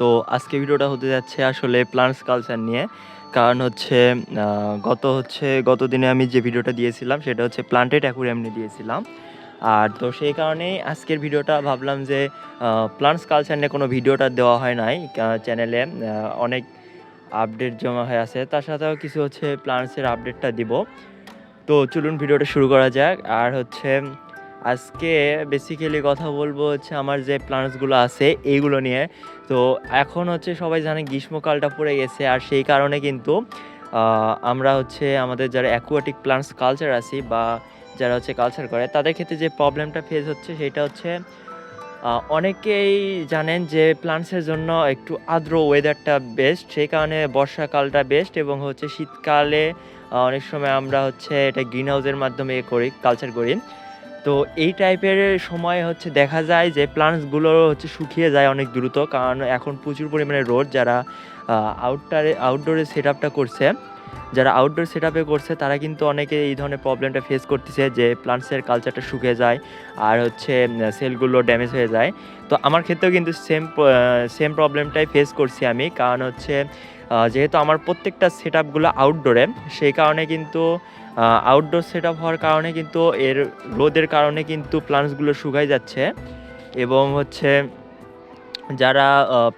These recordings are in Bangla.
তো আজকে ভিডিওটা হতে যাচ্ছে আসলে প্লান্টস কালচার নিয়ে। কারণ হচ্ছে গত হচ্ছে, গত দিনে আমি যে ভিডিওটা দিয়েছিলাম সেটা হচ্ছে প্লান্টেড অ্যাকুরিয়াম নিয়ে দিয়েছিলাম। আর তো সেই কারণেই আজকের ভিডিওটা ভাবলাম যে প্লান্টস কালচার নিয়ে কোনো ভিডিওটা দেওয়া হয় নাই। চ্যানেলে অনেক আপডেট জমা হয়ে আছে। তার সাথেও কিছু হচ্ছে প্লান্টসের আপডেটটা দিব। তো চলুন ভিডিওটা শুরু করা যাক। আর হচ্ছে আজকে বেসিক্যালি কথা বলব হচ্ছে আমার যে প্লান্টসগুলো আছে, এইগুলো নিয়ে। তো এখন হচ্ছে সবাই জানে গ্রীষ্মকালটা পড়ে গেছে আর সেই কারণে কিন্তু আমরা হচ্ছে আমাদের যারা অ্যাকুয়াটিক প্লান্টস কালচার আছি বা যারা হচ্ছে কালচার করে, তাদের ক্ষেত্রে যে প্রবলেমটা ফেস হচ্ছে সেটা হচ্ছে অনেকেই জানেন যে প্লান্টসের জন্য একটু আর্দ্র ওয়েদারটা বেস্ট সেই কারণে বর্ষাকালটা বেস্ট এবং হচ্ছে শীতকালে অনেক সময় আমরা হচ্ছে এটা গ্রিন হাউসের মাধ্যমে করি কালচার করি। তো এই টাইপের সময় হচ্ছে দেখা যায় যে প্লান্টসগুলো হচ্ছে শুকিয়ে যায় অনেক দ্রুত, কারণ এখন প্রচুর পরিমাণে রোদ, যারা আউটডোরে আউটডোরে সেট আপটা করছে। যারা আউটডোর সেট আপে করছে, তারা কিন্তু অনেকে এই ধরনের প্রবলেমটা ফেস করতেছে যে প্লান্টসের কালচারটা শুকিয়ে যায় আর হচ্ছে সেলগুলো ড্যামেজ হয়ে যায়। তো আমার ক্ষেত্রেও কিন্তু সেম সেম প্রবলেমটাই ফেস করছি আমি। কারণ হচ্ছে যেহেতু আমার প্রত্যেকটা সেট আপগুলো আউটডোরে সেই কারণে কিন্তু আউটডোর সেট আপ হওয়ার কারণে কিন্তু এর রোদের কারণে কিন্তু প্লান্টসগুলো শুকাই যাচ্ছে। এবং হচ্ছে যারা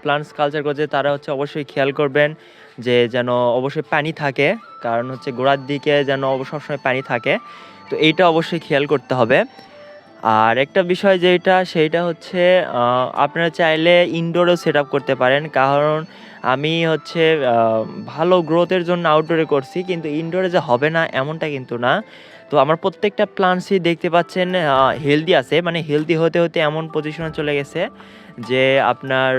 প্লান্টস কালচার করছে, তারা হচ্ছে অবশ্যই খেয়াল করবেন যে যেন অবশ্যই পানি থাকে, কারণ হচ্ছে গোড়ার দিকে যেন সবসময় পানি থাকে। তো এইটা অবশ্যই খেয়াল করতে হবে। আর একটা বিষয় যেটা সেইটা হচ্ছে আপনারা চাইলে ইনডোরও সেট করতে পারেন। কারণ আমি হচ্ছে ভালো গ্রোথের জন্য আউটডোরে করছি, কিন্তু ইনডোরে যে হবে না এমনটা কিন্তু না। তো আমার প্রত্যেকটা প্লান্টসই দেখতে পাচ্ছেন হেলদি আছে মানে হেলদি হতে হতে এমন পজিশনে চলে গেছে যে আপনার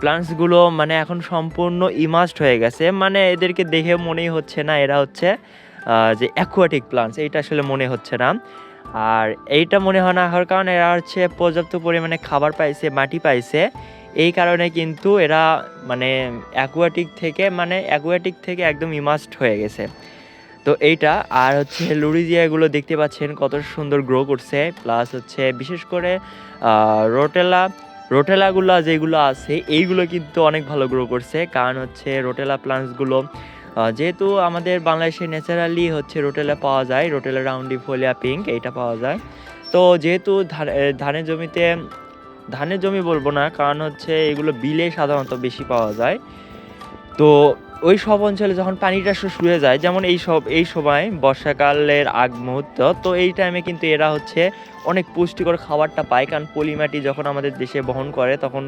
প্লান্টসগুলো মানে এখন সম্পূর্ণ ইমাস্ট হয়ে গেছে। মানে এদেরকে দেখে মনেই হচ্ছে না এরা হচ্ছে যে অ্যাকুয়াটিক প্লান্টস এইটা আসলে মনে হচ্ছে না। আর এইটা মনে হয় না হওয়ার কারণে এরা হচ্ছে পর্যাপ্ত পরিমাণে খাবার পাইছে, মাটি পাইছে। এই কারণে কিন্তু এরা মানে অ্যাকুয়াটিক থেকে মানে অ্যাকুয়াটিক থেকে একদম ইমাস্ট হয়ে গেছে। তো এইটা, আর হচ্ছে লুরিজিয়াগুলো দেখতে পাচ্ছেন কত সুন্দর গ্রো করছে প্লাস হচ্ছে বিশেষ করে রোটেলা রোটেলাগুলো যেগুলো আছে, এইগুলো কিন্তু অনেক ভালো গ্রো করছে। কারণ হচ্ছে রোটেলা প্লান্টসগুলো যেহেতু আমাদের বাংলাদেশে ন্যাচারালি হচ্ছে রোটেলা পাওয়া যায় রোটেলা রাউন্ডি ফোলিয়া পিঙ্ক এইটা পাওয়া যায়। তো যেহেতু ধানের জমিতে ধানের জমি বলব না, কারণ হচ্ছে এগুলো বিলে সাধারণত বেশি পাওয়া যায়। তো ওই সব অঞ্চলে যখন পানিটা শুয়ে যায়, যেমন এই সব, এই সময় বর্ষাকালের আগ মুহূর্ত, তো এই টাইমে কিন্তু এরা হচ্ছে অনেক পুষ্টিকর খাবারটা পায়, কারণ পলিমাটি যখন আমাদের দেশে বহন করে, তখন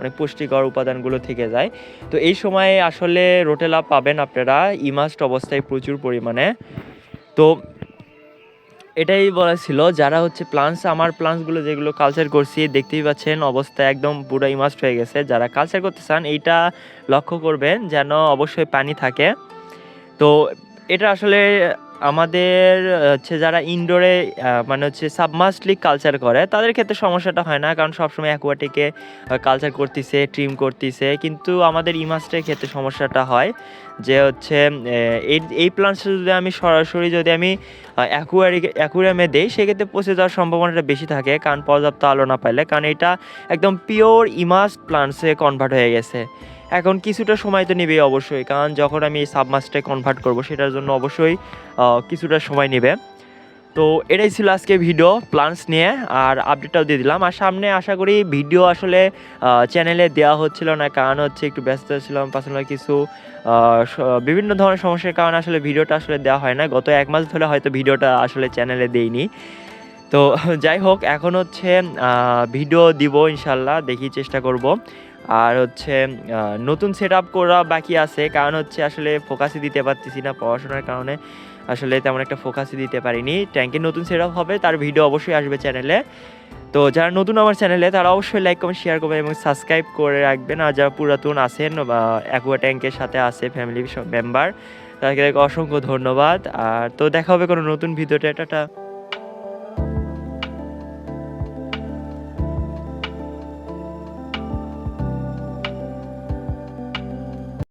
অনেক পুষ্টিকর উপাদানগুলো থেকে যায়। তো এই সময়ে আসলে রোটেলা পাবেন আপনারা, ইমাস্ট অবস্থায় প্রচুর পরিমাণে। তো এটাই বলা ছিল, যারা হচ্ছে প্লান্টস আমার প্লান্টসগুলো যেগুলো কালচার করছি, দেখতেই পাচ্ছেন অবস্থা একদম পুরো ইমাস্ট হয়ে গেছে। যারা কালচার করতে চান, এইটা লক্ষ্য করবেন যেন অবশ্যই পানি থাকে। তো এটা আসলে আমাদের হচ্ছে যারা ইনডোরে মানে হচ্ছে সাবমার্সলি কালচার করে, তাদের ক্ষেত্রে সমস্যাটা হয় না। কারণ সবসময় অ্যাকুয়াটিকে কালচার করতেছে ট্রিম করতেছে। কিন্তু আমাদের ইমাস্টের ক্ষেত্রে সমস্যাটা হয় যে হচ্ছে এই এই প্লান্টস যদি আমি সরাসরি যদি আমি অ্যাকুয়ারি অ্যাকুয়ারিয়ামে দেই, সেক্ষেত্রে পচে যাওয়ার সম্ভাবনাটা বেশি থাকে। কারণ পর্যাপ্ত আলো না পাইলে। কারণ এটা একদম পিওর ইমাস্ট প্লান্টসে কনভার্ট হয়ে গেছে। এখন কিছুটা সময় তো নেবে অবশ্যই, কারণ যখন আমি সাবমাস্টে কনভার্ট করব, সেটার জন্য অবশ্যই কিছুটা সময় নেবে। তো এটাই ছিল আজকে ভিডিও প্লান্টস নিয়ে, আর আপডেটটাও দিয়ে দিলাম। আর সামনে আশা করি ভিডিও আসলে চ্যানেলে দেওয়া হচ্ছিল না, কারণ হচ্ছে একটু ব্যস্ত ছিলাম পার্সোনাল কিছু বিভিন্ন ধরনের সমস্যার কারণে আসলে ভিডিওটা আসলে দেওয়া হয় না। গত এক মাস ধরে হয়তো ভিডিওটা আসলে চ্যানেলে দেইনি। তো যাই হোক, এখন হচ্ছে ভিডিও দিব ইনশাল্লাহ দেখি চেষ্টা করব। আর হচ্ছে নতুন সেট আপ করা বাকি আছে। কারণ হচ্ছে, আসলে ফোকাসই দিতে পারতেছি না পড়াশোনার কারণে। আসলে তেমন একটা ফোকাসই দিতে পারিনি। ট্যাঙ্কের নতুন সেট আপ হবে, তার ভিডিও অবশ্যই আসবে চ্যানেলে তো যারা নতুন আমার চ্যানেলে তারা অবশ্যই লাইক কমেন্ট শেয়ার করবেন এবং সাবস্ক্রাইব করে রাখবেন। আর যারা পুরাতন আছেন বা অ্যাকুয়া ট্যাঙ্কের সাথে আছে ফ্যামিলি মেম্বার তাদেরকে অসংখ্য ধন্যবাদ। আর তো দেখা হবে কোনো নতুন ভিডিওটা টাটা।